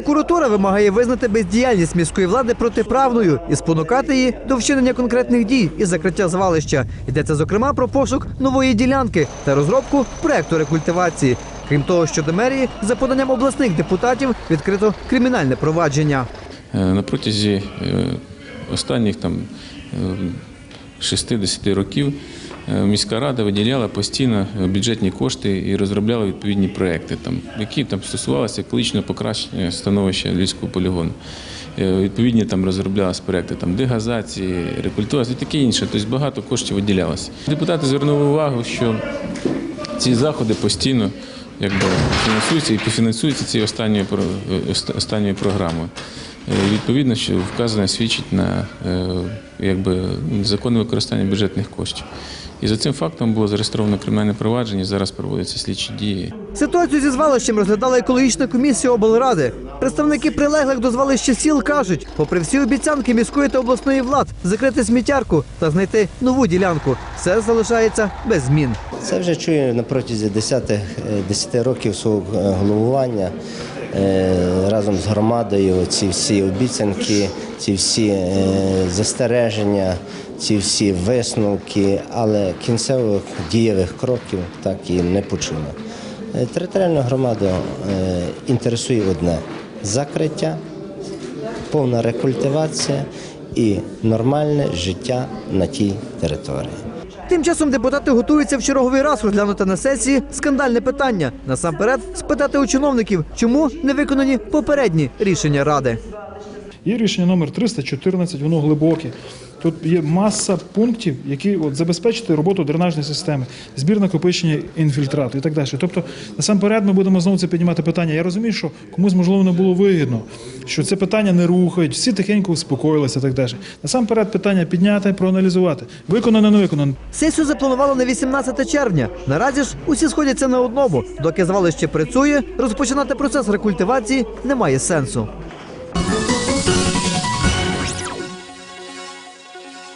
Прокуратура вимагає визнати бездіяльність міської влади протиправною і спонукати її до вчинення конкретних дій і закриття звалища. Йдеться зокрема про пошук нової ділянки та розробку проекту рекультивації. Крім того, щодо мерії, за поданням обласних депутатів відкрито кримінальне провадження. Е, На протязі е, останніх там е, 60 років е, міська рада виділяла постійно е, бюджетні кошти і розробляла відповідні проекти, там, які там стосувалися екологічного покращення становища людського полігону. Е, Відповідні там розроблялися проекти там, дегазації, рекультивації і таке інше. Тобто багато коштів виділялося. Депутати звернули увагу, що ці заходи постійно якби, фінансуються і пофінансуються цією останньою, е, останньою програмою. Е, Відповідно, що вказане свідчить на е, якби, законне використання бюджетних коштів. І за цим фактом було зареєстровано кримінальне провадження, зараз проводяться слідчі дії. Ситуацію зі звалищем розглядала екологічна комісія облради. Представники прилеглих до звалища сіл кажуть, попри всі обіцянки міської та обласної влад закрити сміттярку та знайти нову ділянку, все залишається без змін. Це вже чую на протязі 10, е, 10 років свого е, головування е, разом з громадою. Ці всі обіцянки, ці всі е, застереження, ці всі висновки, але кінцевих дієвих кроків так і не почули. Е, Територіальну громаду е, інтересує одне закриття, повна рекультивація і нормальне життя на тій території. Тим часом депутати готуються в черговий раз розглянути на сесії скандальне питання. Насамперед спитати у чиновників, чому не виконані попередні рішення ради. Є рішення номер 314, воно глибоке. Тут є маса пунктів, які от, забезпечити роботу дренажної системи, збір накопичення інфільтрату і так далі. Тобто, насамперед, ми будемо знову це піднімати питання. Я розумію, що комусь можливо не було вигідно, що це питання не рухають, всі тихенько успокоїлися і так далі. Насамперед, питання підняти, проаналізувати. Виконано, не виконано. Сесію запланували на 18 червня. Наразі ж усі сходяться на одному. Доки звалище працює, розпочинати процес рекультивації немає сенсу.